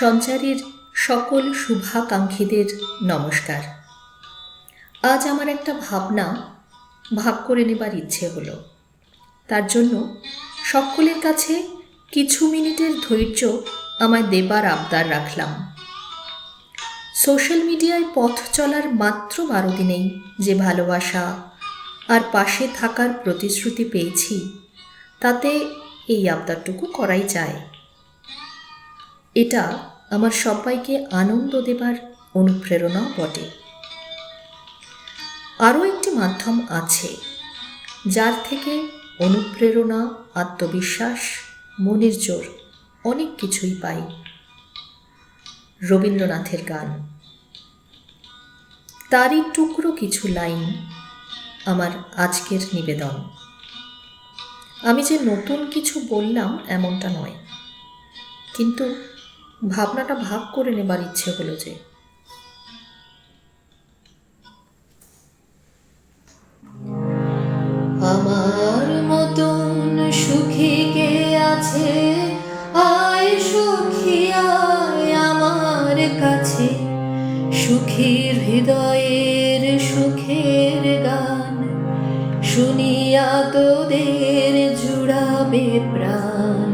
সঞ্চারীর সকল শুভাকাঙ্ক্ষীদের নমস্কার। আজ আমার একটা ভাবনা ভাগ করে নেবার ইচ্ছে হলো। তার জন্য সকলের কাছে কিছু মিনিটের ধৈর্য আমায় দেবার আবদার রাখলাম। সোশ্যাল মিডিয়ায় পথ চলার মাত্র বারো দিনেই যে ভালোবাসা আর পাশে থাকার প্রতিশ্রুতি পেয়েছি, তাতে এই আবদারটুকু করাই যায়। এটা আমার সবাইকে আনন্দ দেবার অনুপ্রেরণাও বটে। আরও একটি মাধ্যম আছে, যার থেকে অনুপ্রেরণা, আত্মবিশ্বাস, মনের জোর অনেক কিছুই পাই। রবীন্দ্রনাথের গান। তারই টুকরো কিছু লাইন আমার আজকের নিবেদন। আমি যে নতুন কিছু বললাম এমনটা নয়, কিন্তু ভাবনাটা ভাগ করে নেবার ইচ্ছে হলো যে। আমার মতন সুখী কে আছে? আয় সুখী, আয় আমার কাছে। সুখীর হৃদয়ের সুখের গান শুনিয়া তোদের জুড়াবে প্রাণ।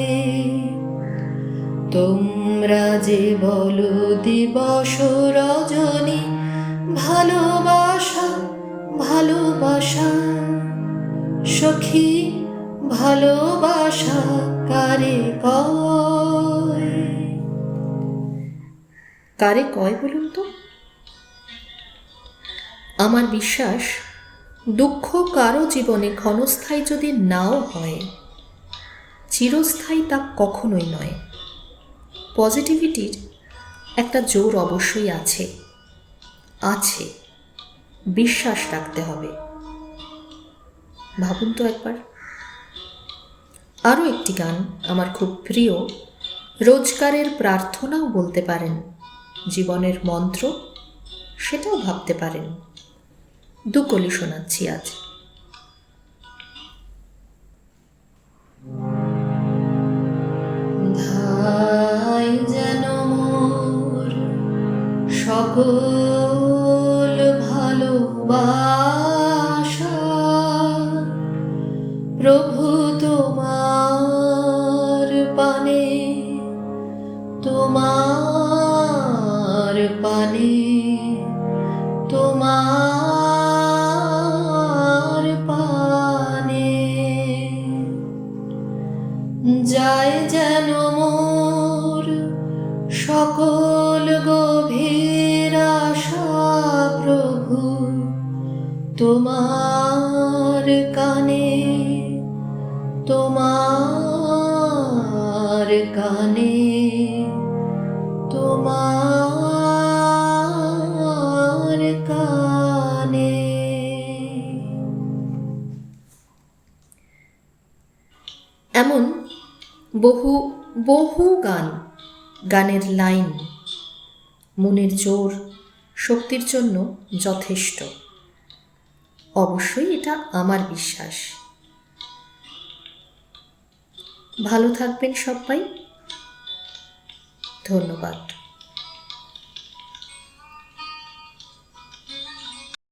তোমরা যে বলো দিবস রজনী, ভালোবাসা ভালোবাসা। সখী, ভালোবাসা কারে কয়? কারে কয় বলুন তো? আমার বিশ্বাস, দুঃখ কারও জীবনে ক্ষণস্থায়ী যদি নাও হয়, চিরস্থায়ী তা কখনোই নয়। পজিটিভিটির একটা জোর অবশ্যই আছে। আছে। বিশ্বাস রাখতে হবে। ভাবুন তো একবার। আরও একটি গান আমার খুব প্রিয়। রোজগারের প্রার্থনাও বলতে পারেন। জীবনের মন্ত্র, সেটাও ভাবতে পারেন। দুকলি শোনাচ্ছি আজ। সকল ভালোবাসা। প্রভু তোমার পানে তোমার পানে তোমার পানে। যায় যেন মোর সকল তোমার কানে তোমার কানে তোমার কানে। এমন বহু বহু গান, গানের লাইন, মনের জোর, শক্তির জন্য যথেষ্ট। অবশ্যই এটা আমার বিশ্বাস। ভালো থাকবেন সবাই। ধন্যবাদ।